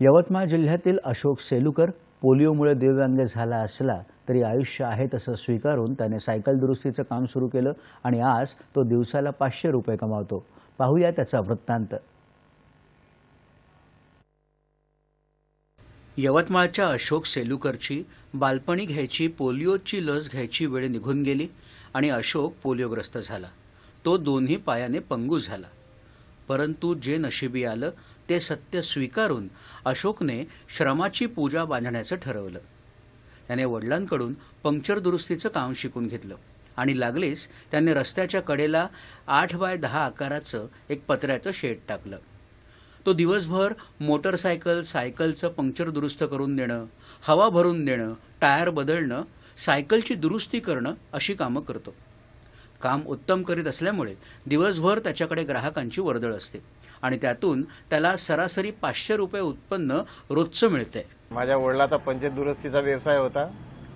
यवतमाळ जिल्ह्यातील अशोक सेलुकर पोलिओमुळे दिव्यांग झाला असला तरी आयुष्य आहे तसं स्वीकारून त्याने सायकल दुरुस्तीचं काम सुरू केलं आणि आज तो दिवसाला पाचशे रुपये कमावतो. पाहूया त्याचा वृत्तांत. यवतमाळच्या अशोक सेलुकरची बालपणी घ्यायची पोलिओची लस घ्यायची वेळ निघून गेली आणि अशोक पोलिओग्रस्त झाला. तो दोन्ही पायाने पंगू झाला. परंतु जे नशिबी आलं ते सत्य स्वीकारून अशोकने श्रमाची पूजा बांधण्याचं ठरवलं. त्याने वडिलांकडून पंक्चर दुरुस्तीचं काम शिकून घेतलं आणि लागलीच त्याने रस्त्याच्या कडेला आठ बाय दहा आकाराचं एक पत्र्याचं शेड टाकलं. तो दिवसभर मोटरसायकल सायकलचं पंक्चर दुरुस्त करून देणं हवा भरून देणं टायर बदलणं सायकलची दुरुस्ती करणं अशी कामं करतो. काम उत्तम करीत असल्यामुळे दिवसभर त्याच्याकडे ग्राहकांची वर्दळ असते. आणि त्यातून त्याला सरासरी पाचशे रुपये उत्पन्न रोजचं मिळतंय. माझ्या वडिलाचा पंचायत दुरुस्तीचा व्यवसाय होता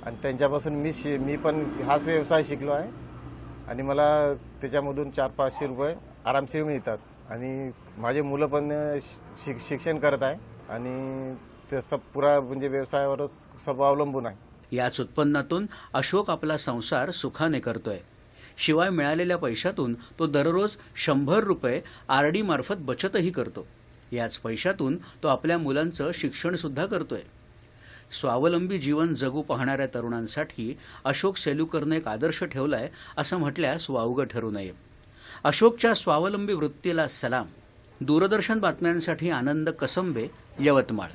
आणि त्यांच्यापासून मी शि मी पण हाच व्यवसाय शिकलो आहे. आणि मला त्याच्यामधून चार पाचशे रुपये आरामशीर मिळतात. आणि माझे मुलं पण शिक शिक्षण करत आहे. आणि ते सब पुरा म्हणजे व्यवसायावरच सब अवलंबून आहे. याच उत्पन्नातून अशोक आपला संसार सुखाने करतोय. शिवाय मिळालेल्या पैशातून तो दररोज शंभर रुपये आर डीमार्फत बचतही करतो. याच पैशातून तो आपल्या मुलांचं शिक्षण सुद्धा करतोय. स्वावलंबी जीवन जगू पाहणाऱ्या तरुणांसाठी अशोक सेलुकरनं एक आदर्श ठेवलाय असं म्हटल्यास वावगं ठरू नये. अशोकच्या स्वावलंबी वृत्तीला सलाम. दूरदर्शन बातम्यांसाठी आनंद कसंबे यवतमाळ.